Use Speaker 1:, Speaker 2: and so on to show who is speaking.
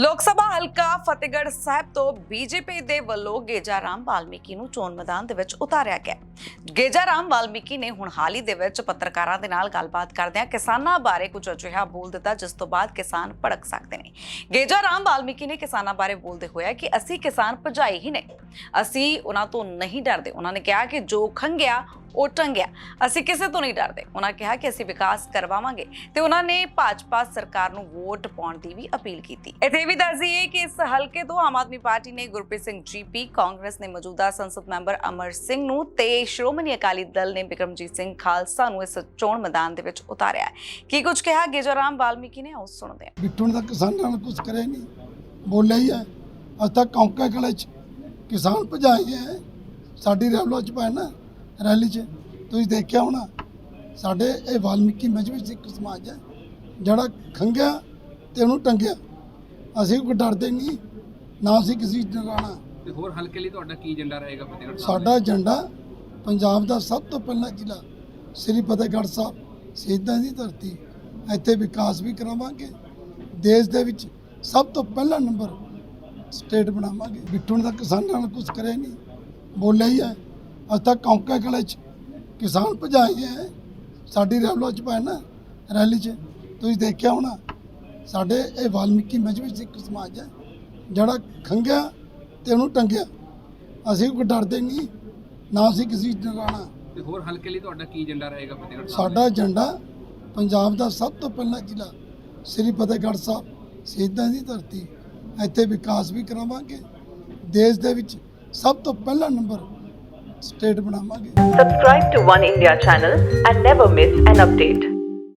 Speaker 1: ਲੋਕ ਸਭਾ ਹਲਕਾ ਫਤਿਹਗੜ੍ਹ ਸਾਹਿਬ ਤੋਂ ਬੀਜੇਪੀ ਦੇ ਵੱਲੋਂ ਗੇਜਾ ਰਾਮ ਵਾਲਮੀਕੀ ਨੂੰ ਚੋਣ ਮੈਦਾਨ ਦੇ ਵਿੱਚ ਉਤਾਰਿਆ ਗਿਆ। ਗੇਜਾ ਰਾਮ ਵਾਲਮੀਕੀ ਨੇ ਹੁਣ ਹਾਲ ਹੀ ਦੇ ਵਿੱਚ ਪੱਤਰਕਾਰਾਂ ਦੇ ਨਾਲ ਗੱਲਬਾਤ ਕਰਦਿਆਂ ਕਿਸਾਨਾਂ ਬਾਰੇ ਕੁਝ ਅਜਿਹਾ ਬੋਲ ਦਿੱਤਾ, ਜਿਸ ਤੋਂ ਬਾਅਦ ਕਿਸਾਨ ਭੜਕ ਸਕਦੇ ਨੇ। ਗੇਜਾ ਰਾਮ ਵਾਲਮੀਕੀ ਨੇ ਕਿਸਾਨਾਂ ਬਾਰੇ ਬੋਲਦੇ ਹੋਇਆ ਕਿ ਅਸੀਂ ਕਿਸਾਨ ਭਜਾਈ ਹੀ ਨਹੀਂ ਅਸੀਂ ਉਹਨਾਂ ਤੋਂ ਨਹੀਂ ਡਰਦੇ। ਉਹਨਾਂ ਨੇ ਕਿਹਾ ਕਿ ਜੋ ਖੰਗਿਆ ਉਹ ਟੰਗਿਆ ਅਸੀਂ ਕਿਸੇ ਤੋਂ ਨਹੀਂ ਡਰਦੇ। ਉਹਨਾਂ ਕਿਹਾ ਕਿ ਅਸੀਂ ਵਿਕਾਸ ਕਰਵਾਵਾਂਗੇ ਤੇ ਉਹਨਾਂ ਨੇ ਭਾਜਪਾ ਸਰਕਾਰ ਨੂੰ ਵੋਟ ਪਾਉਣ ਦੀ ਵੀ ਅਪੀਲ ਕੀਤੀ। ਇੱਥੇ ਵੀ ਦੱਸ ਦਈਏ ਕਿ ਇਸ ਹਲਕੇ ਤੋਂ ਆਮ ਆਦਮੀ ਪਾਰਟੀ ਨੇ ਗੁਰਪ੍ਰੀਤ ਸਿੰਘ ਜੀਪੀ ਕਾਂਗਰਸ ਨੇ ਮੌਜੂਦਾ ਸੰਸਦ ਮੈਂਬਰ ਅਮਰ ਸਿੰਘ ਨੂੰ ਤੇ ਸ਼੍ਰੋਮਣੀ ਅਕਾਲੀ ਦਲ ਨੇ ਬਿਕਰਮਜੀਤ ਸਿੰਘ ਖਾਲਸਾ ਨੂੰ ਇਸ ਚੋਣ ਮੈਦਾਨ ਦੇ ਵਿੱਚ ਉਤਾਰਿਆ ਕੀ ਕੁਝ ਕਿਹਾ ਗੇਜੋਰਾਮ ਵਾਲਮੀਕੀ ਨੇ ਆਓ ਸੁਣਦੇ ਹਾਂ।
Speaker 2: ਬਿੱਟੂ ਨੇ ਕਿਸਾਨਾਂ ਨੂੰ ਕੁਝ ਕਰਿਆ ਨਹੀਂ। ਬੋਲਿਆ ਹੀ ਹੈ। ਅੱਜ ਤੱਕ ਕੌਂਕਾ ਕਲੇ ਚ ਕਿਸਾਨ ਭਜਾਏ ਹੈ। ਸਾਡੀ ਰੈਲੀ ਚ ਪਾਇਆ ਰੈਲੀ ਚ। ਤੁਸੀਂ ਦੇਖਿਆ ਹੋਣਾ ਸਾਡੇ ਇਹ ਵਾਲਮੀਕੀ ਮਜਬੀ ਸਿੱਖ ਸਮਾਜ ਹੈ ਜਿਹੜਾ ਖੰਗਿਆ ਤੇ ਉਹਨੂੰ ਟੰਗਿਆ। ਅਸੀਂ ਕੋਈ ਡਰਦੇ ਨਹੀਂ ਨਾ ਅਸੀਂ ਕਿਸੇ ਨੂੰ ਡਰਾਉਣਾ।
Speaker 3: ਤੇ ਹੋਰ ਹਲਕੇ ਲਈ ਤੁਹਾਡਾ ਕੀ ਏਜੰਡਾ ਰਹੇਗਾ ਫਤਿਹਗੜ੍ਹ ਸਾਹਿਬ
Speaker 2: ਸਾਡਾ ਏਜੰਡਾ ਪੰਜਾਬ ਦਾ ਸਭ ਤੋਂ ਪਹਿਲਾ ਜ਼ਿਲ੍ਹਾ ਸ੍ਰੀ ਫਤਿਹਗੜ੍ਹ ਸਾਹਿਬ। ਸ਼ਹੀਦਾਂ ਦੀ ਧਰਤੀ। ਇੱਥੇ ਵਿਕਾਸ ਵੀ ਕਰਾਵਾਂਗੇ। ਦੇਸ਼ ਦੇ ਵਿੱਚ ਸਭ ਤੋਂ ਪਹਿਲਾ ਨੰਬਰ ਸਟੇਟ ਬਣਾਵਾਂਗੇ। ਬਿੱਟੂ ਨੇ ਤਾਂ ਕਿਸਾਨਾਂ ਨੂੰ ਕੁਝ ਕਰਿਆ ਨਹੀਂ। ਬੋਲਿਆ ਹੀ ਹੈ। ਅੱਜ ਤੱਕ ਕੌਂਕਾ ਕਲੇ ਚ ਕਿਸਾਨ ਭਜਾਏ ਹੈ। ਸਾਡੀ ਰੈਲੀ ਚ ਪਾਇਆ ਨਾ ਰੈਲੀ ਚ। ਤੁਸੀਂ ਦੇਖਿਆ ਹੋਣਾ ਸਾਡੇ ਇਹ ਵਾਲਮੀਕੀ ਮਜਬੀ ਸਿੱਖ ਸਮਾਜ ਹੈ ਜਿਹੜਾ ਖੰਗਿਆ ਤੇ ਉਹਨੂੰ ਟੰਗਿਆ। ਅਸੀਂ ਕੋਈ ਡਰਦੇ ਨਹੀਂ ਨਾ ਅਸੀਂ ਕਿਸੇ ਨੂੰ ਡਰਾਉਣਾ।
Speaker 3: ਤੇ ਹੋਰ ਹਲਕੇ ਲਈ ਤੁਹਾਡਾ ਕੀ ਏਜੰਡਾ ਰਹੇਗਾ ਫਤਿਹਗੜ੍ਹ ਸਾਹਿਬ
Speaker 2: ਸਾਡਾ ਏਜੰਡਾ ਪੰਜਾਬ ਦਾ ਸਭ ਤੋਂ ਪਹਿਲਾ ਜ਼ਿਲ੍ਹਾ ਸ੍ਰੀ ਫਤਿਹਗੜ੍ਹ ਸਾਹਿਬ। ਸ਼ਹੀਦਾਂ ਦੀ ਧਰਤੀ। ਇੱਥੇ ਵਿਕਾਸ ਵੀ ਕਰਾਵਾਂਗੇ। ਦੇਸ਼ ਦੇ ਵਿੱਚ ਸਭ ਤੋਂ ਪਹਿਲਾ ਨੰਬਰ ਸਟੇਟ ਬਣਾਵਾਂਗੇ
Speaker 4: Subscribe to One India channel and never miss an update.